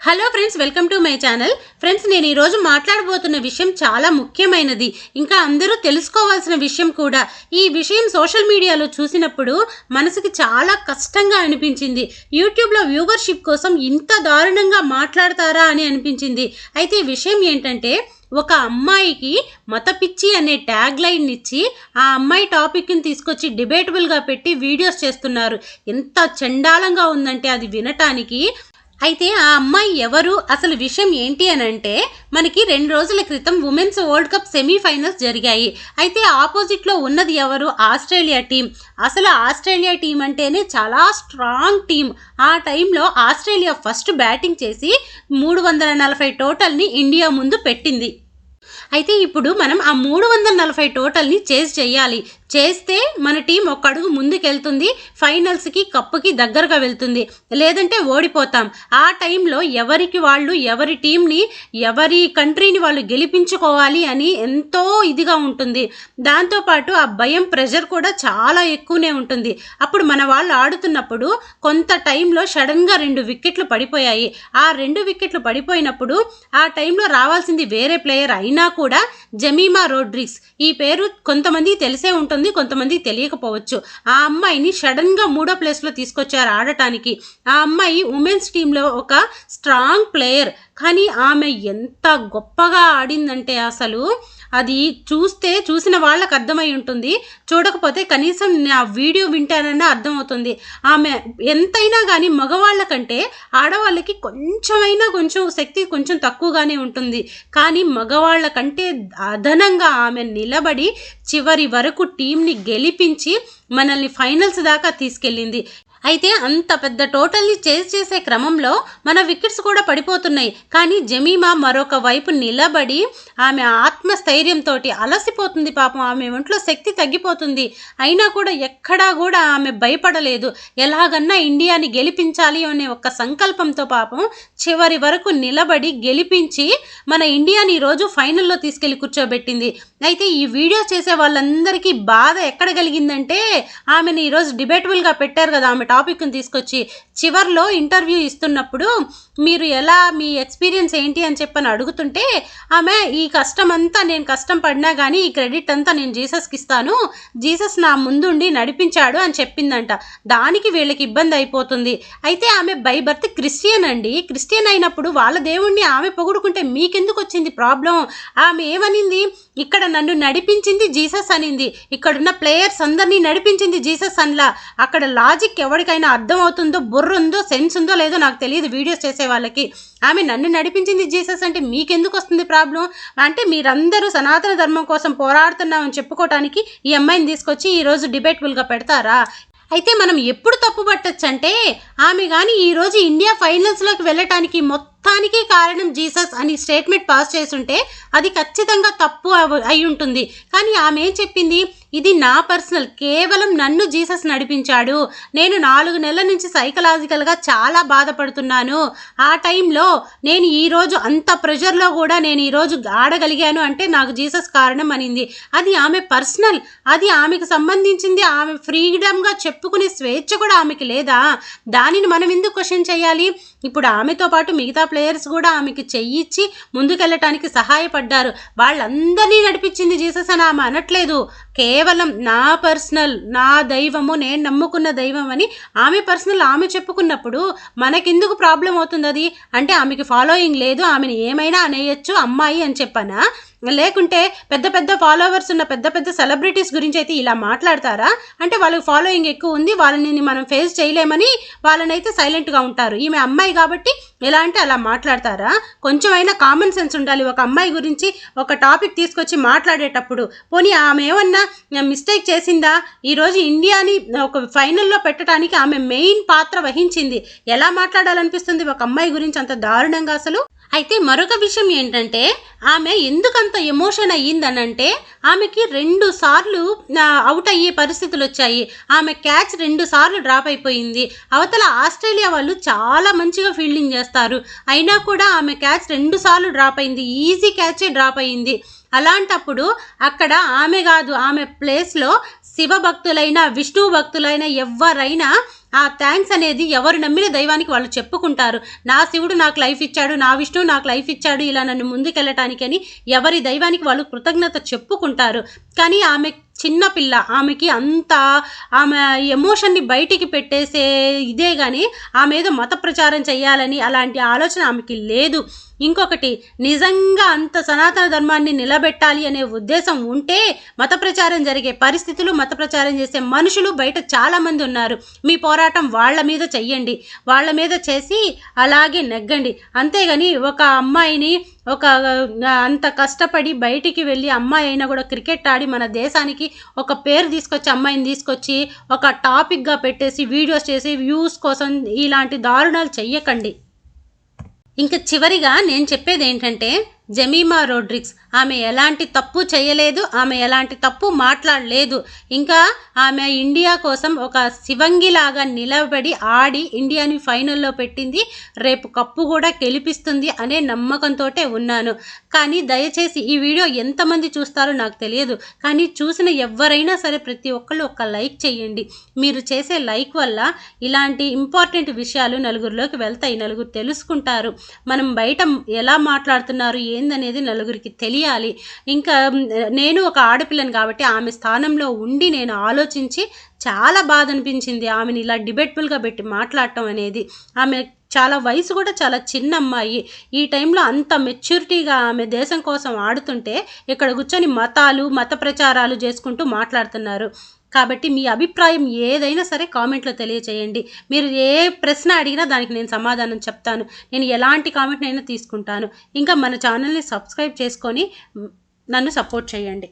Hello friends welcome to my channel. Friends నేను ఈరోజు మాట్లాడబోతున్న విషయం చాలా ముఖ్యమైనది. ఇంకా అందరూ తెలుసుకోవాల్సిన విషయం కూడా. ఈ విషయం సోషల్ మీడియాలో చూసినప్పుడు మనసుకి చాలా కష్టంగా అనిపించింది. యూట్యూబ్లో వ్యూవర్షిప్ కోసం ఇంత దారుణంగా మాట్లాడతారా అని అనిపించింది. అయితే విషయం ఏంటంటే ఒక అమ్మాయికి మతపిచ్చి అనే ట్యాగ్ లైన్ ఇచ్చి ఆ అమ్మాయి టాపిక్ని తీసుకొచ్చి డిబేటబుల్గా పెట్టి వీడియోస్ చేస్తున్నారు. ఎంత చండాలంగా ఉందంటే అది వినటానికి అయితే ఆ అమ్మాయి ఎవరు? అసలు విషయం ఏంటి అని అంటే మనకి రెండు రోజుల క్రితం ఉమెన్స్ వరల్డ్ కప్ సెమీఫైనల్స్ జరిగాయి. అయితే ఆపోజిట్లో ఉన్నది ఎవరు? Australia team. అసలు ఆస్ట్రేలియా టీం అంటేనే చాలా స్ట్రాంగ్ టీం ఆ టైంలో ఆస్ట్రేలియా ఫస్ట్ బ్యాటింగ్ చేసి మూడు వందల నలభై టోటల్ని ఇండియా ముందు పెట్టింది. అయితే ఇప్పుడు మనం ఆ మూడు వందల నలభై టోటల్ని చేజ్ చేయాలి. చేస్తే మన టీం ఒక అడుగు ముందుకెళ్తుంది ఫైనల్స్కి కప్పుకి దగ్గరగా వెళ్తుంది. లేదంటే ఓడిపోతాం. ఆ టైంలో ఎవరికి వాళ్ళు ఎవరి టీంని ఎవరి కంట్రీని వాళ్ళు గెలిపించుకోవాలి అని ఎంతో ఇదిగా ఉంటుంది. దాంతోపాటు ఆ భయం ప్రెషర్ కూడా చాలా ఎక్కువనే ఉంటుంది. అప్పుడు మన వాళ్ళు ఆడుతున్నప్పుడు కొంత టైంలో సడన్గా రెండు వికెట్లు పడిపోయాయి. ఆ రెండు వికెట్లు పడిపోయినప్పుడు ఆ టైంలో రావాల్సింది వేరే ప్లేయర్ అయినా కూడా జమీమా రోడ్రిక్స్ ఈ పేరు కొంతమంది తెలిసే ఉంటుంది కొంతమంది తెలియకపోవచ్చు. ఆ అమ్మాయిని సడన్గా మూడో ప్లేస్లో తీసుకొచ్చారు ఆడటానికి. ఆ అమ్మాయి ఉమెన్స్ టీంలో ఒక స్ట్రాంగ్ ప్లేయర్. కానీ ఆమె ఎంత గొప్పగా ఆడిందంటే అసలు అది చూస్తే చూసిన వాళ్ళకి అర్థమై ఉంటుంది. చూడకపోతే కనీసం నా వీడియో వింటానన్నా అర్థమవుతుంది. ఆమె ఎంతైనా కానీ మగవాళ్ళకంటే ఆడవాళ్ళకి కొంచెమైనా కొంచెం శక్తి కొంచెం తక్కువగానే ఉంటుంది. కానీ మగవాళ్ళకంటే అదనంగా ఆమె నిలబడి చివరి వరకు టీంని గెలిపించి మనల్ని ఫైనల్స్ దాకా తీసుకెళ్ళింది. అయితే అంత పెద్ద టోటల్ని చేజ్ చేసే క్రమంలో మన వికెట్స్ కూడా పడిపోతున్నాయి. కానీ జమీమా మరొక వైపు నిలబడి ఆమె ఆత్మస్థైర్యంతో అలసిపోతుంది పాపం. ఆమె ఒంట్లో శక్తి తగ్గిపోతుంది. అయినా కూడా ఎక్కడా కూడా ఆమె భయపడలేదు. ఎలాగన్నా ఇండియాని గెలిపించాలి అనే ఒక సంకల్పంతో పాపం చివరి వరకు నిలబడి గెలిపించి మన ఇండియాని ఈరోజు ఫైనల్లో తీసుకెళ్ళి కూర్చోబెట్టింది. అయితే ఈ వీడియో చేసే వాళ్ళందరికీ బాధ ఎక్కడ కలిగిందంటే ఆమెను ఈరోజు డిబేటబుల్గా పెట్టారు కదా ఆమె టాపిక్ని తీసుకొచ్చి చివర్లో ఇంటర్వ్యూ ఇస్తున్నప్పుడు మీరు ఎలా మీ ఎక్స్పీరియన్స్ ఏంటి అని చెప్పని అడుగుతుంటే ఆమె ఈ కష్టం అంతా నేను కష్టం పడినా కానీ ఈ క్రెడిట్ అంతా నేను జీసస్కి ఇస్తాను. జీసస్ నా ముందుండి నడిపించాడు అని చెప్పిందంట. దానికి వీళ్ళకి ఇబ్బంది అయిపోతుంది. అయితే ఆమె బై బర్త్ క్రిస్టియన్ అండి. క్రిస్టియన్ అయినప్పుడు వాళ్ళ దేవుణ్ణి ఆమె పొగుడుకుంటే మీకెందుకు వచ్చింది ప్రాబ్లం? ఆమె ఏమనింది? ఇక్కడ నన్ను నడిపించింది జీసస్ అనింది. ఇక్కడున్న ప్లేయర్స్ అందరినీ నడిపించింది జీసస్ అన్లా. అక్కడ లాజిక్ ఎవరికైనా అర్థమవుతుందో బుర్ర ఉందో సెన్స్ ఉందో లేదో నాకు తెలియదు వీడియోస్ చేసే వాళ్ళకి. ఆమె నన్ను నడిపించింది జీసస్ అంటే మీకెందుకు వస్తుంది ప్రాబ్లం? అంటే మీరందరూ సనాతన ధర్మం కోసం పోరాడుతున్నామని చెప్పుకోవటానికి ఈ అమ్మాయిని తీసుకొచ్చి ఈరోజు డిబేటబుల్గా పెడతారా? అయితే మనం ఎప్పుడు తప్పు పట్టచ్చు అంటే ఆమె కానీ ఈరోజు ఇండియా ఫైనల్స్లోకి వెళ్ళటానికి మొత్తానికి కారణం జీసస్ అని స్టేట్మెంట్ పాస్ చేసుంటే అది ఖచ్చితంగా తప్పు అయి ఉంటుంది కానీ ఆమె ఏం చెప్పింది? ఇది నా పర్సనల్ కేవలం నన్ను జీసస్ నడిపించాడు. నేను నాలుగు నెలల నుంచి సైకలాజికల్గా చాలా బాధపడుతున్నాను. ఆ టైంలో నేను ఈరోజు అంత ప్రెషర్లో కూడా నేను ఈరోజు ఆడగలిగాను అంటే నాకు జీసస్ కారణం అనింది. అది ఆమె పర్సనల్ అది ఆమెకు సంబంధించింది ఆమె ఫ్రీడమ్గా చెప్పుకునే స్వేచ్ఛ కూడా ఆమెకి లేదా? దానిని మనం ఎందుకు క్వశ్చన్ చేయాలి? ఇప్పుడు ఆమెతో పాటు మిగతా ప్లేయర్స్ కూడా ఆమెకి చెయ్యిచ్చి ముందుకెళ్ళటానికి సహాయపడ్డారు. వాళ్ళందరినీ నడిపించింది జీసస్ అని ఆమె అనట్లేదు. కేవలం నా పర్సనల్ నా దైవము నేను నమ్ముకున్న దైవం అని ఆమె పర్సనల్ ఆమె చెప్పుకున్నప్పుడు మనకెందుకు ప్రాబ్లం అవుతుంది అది? అంటే ఆమెకి ఫాలోయింగ్ లేదు ఆమెను ఏమైనా అనేయచ్చు అమ్మాయి అని చెప్పానా? లేకుంటే పెద్ద పెద్ద ఫాలోవర్స్ ఉన్న పెద్ద పెద్ద సెలబ్రిటీస్ గురించి అయితే ఇలా మాట్లాడతారా? అంటే వాళ్ళకి ఫాలోయింగ్ ఎక్కువ ఉంది వాళ్ళని మనం ఫేస్ చేయలేమని వాళ్ళనైతే సైలెంట్గా ఉంటారు. ఈమె అమ్మాయి కాబట్టి ఎలా అంటే అలా మాట్లాడతారా? కొంచెమైనా కామన్ సెన్స్ ఉండాలి. ఒక అమ్మాయి గురించి ఒక టాపిక్ తీసుకొచ్చి మాట్లాడేటప్పుడు పోనీ ఆమె ఏమన్నా మిస్టేక్ చేసిందా? ఈరోజు ఇండియాని ఒక ఫైనల్లో పెట్టడానికి ఆమె మెయిన్ పాత్ర వహించింది. ఎలా మాట్లాడాలనిపిస్తుంది? ఒక అమ్మాయి గురించి అంత దారుణంగా అసలు? అయితే మరొక విషయం ఏంటంటే ఆమె ఎందుకంత ఎమోషన్ అయ్యిందనంటే ఆమెకి రెండు సార్లు అవుట్ అయ్యే పరిస్థితులు వచ్చాయి. ఆమె క్యాచ్ రెండు సార్లు డ్రాప్ అయిపోయింది. అవతల ఆస్ట్రేలియా వాళ్ళు చాలా మంచిగా ఫీల్డింగ్ చేస్తారు. అయినా కూడా ఆమె క్యాచ్ రెండు సార్లు డ్రాప్ అయింది. ఈజీ క్యాచే డ్రాప్ అయింది అలాంటప్పుడు అక్కడ ఆమె కాదు ఆమె ప్లేస్లో శివ భక్తులైన విష్ణు భక్తులైన ఎవరైనా ఆ థ్యాంక్స్ అనేది ఎవరు నమ్మిన దైవానికి వాళ్ళు చెప్పుకుంటారు. నా శివుడు నాకు లైఫ్ ఇచ్చాడు నా విష్ణువు నాకు లైఫ్ ఇచ్చాడు ఇలా నన్ను ముందుకెళ్ళటానికి అని ఎవరి దైవానికి వాళ్ళు కృతజ్ఞత చెప్పుకుంటారు. కానీ ఆమె చిన్న పిల్ల ఆమెకి అంత ఆమె ఎమోషన్ని బయటికి పెట్టేసే ఇదే కానీ ఆమె ఏదో మత ప్రచారం చేయాలని అలాంటి ఆలోచన ఆమెకి లేదు. ఇంకొకటి నిజంగా అంత సనాతన ధర్మాన్ని నిలబెట్టాలి అనే ఉద్దేశం ఉంటే మత ప్రచారం జరిగే పరిస్థితులు మత ప్రచారం చేసే మనుషులు బయట చాలామంది ఉన్నారు. మీ పోరాటం వాళ్ళ మీద చెయ్యండి. వాళ్ళ మీద చేసి అలాగే నెగ్గండి. అంతేగాని ఒక అమ్మాయిని ఒక అంత కష్టపడి బయటికి వెళ్ళి అమ్మాయి అయినా కూడా క్రికెట్ ఆడి మన దేశానికి ఒక పేరు తీసుకొచ్చి అమ్మాయిని తీసుకొచ్చి ఒక టాపిక్గా పెట్టేసి వీడియోస్ చేసి వ్యూస్ కోసం ఇలాంటి దారుణాలు చెయ్యకండి. ఇంకా చివరిగా నేను చెప్పేది ఏంటంటే జమీమా రోడ్రిక్స్. ఆమె ఎలాంటి తప్పు చేయలేదు ఆమె ఎలాంటి తప్పు మాట్లాడలేదు. ఇంకా ఆమె ఇండియా కోసం ఒక శివంగిలాగా నిలబడి ఆడి ఇండియాని ఫైనల్లో పెట్టింది. రేపు కప్పు కూడా గెలిపిస్తుంది అనే నమ్మకంతో ఉన్నాను. కానీ దయచేసి ఈ వీడియో ఎంతమంది చూస్తారో నాకు తెలియదు. కానీ చూసిన ఎవరైనా సరే ప్రతి ఒక్కళ్ళు ఒక లైక్ చేయండి. మీరు చేసే లైక్ వల్ల ఇలాంటి ఇంపార్టెంట్ విషయాలు నలుగురిలోకి వెళ్తాయి నలుగురు తెలుసుకుంటారు. మనం బయట ఎలా మాట్లాడుతున్నారు ఏ ఏందనేది నలుగురికి తెలియాలి. ఇంకా నేను ఒక ఆడపిల్లని కాబట్టి ఆమె స్థానంలో ఉండి నేను ఆలోచించి చాలా బాధ అనిపించింది ఆమెను ఇలా డిబేట్బుల్గా పెట్టి మాట్లాడటం అనేది. ఆమె చాలా వయసు కూడా చాలా చిన్న అమ్మాయి. ఈ టైంలో అంత మెచ్యూరిటీగా ఆమె దేశం కోసం ఆడుతుంటే ఇక్కడ కూర్చొని మతాలు మత ప్రచారాలు చేసుకుంటూ మాట్లాడుతున్నారు. కాబట్టి మీ అభిప్రాయం ఏదైనా సరే కామెంట్లో తెలియచేయండి. మీరు ఏ ప్రశ్న అడిగినా దానికి నేను సమాధానం చెప్తాను. నేను ఎలాంటి కామెంట్ అయినా తీసుకుంటాను. ఇంకా మన ఛానల్ని సబ్స్క్రైబ్ చేసుకొని నన్ను సపోర్ట్ చేయండి.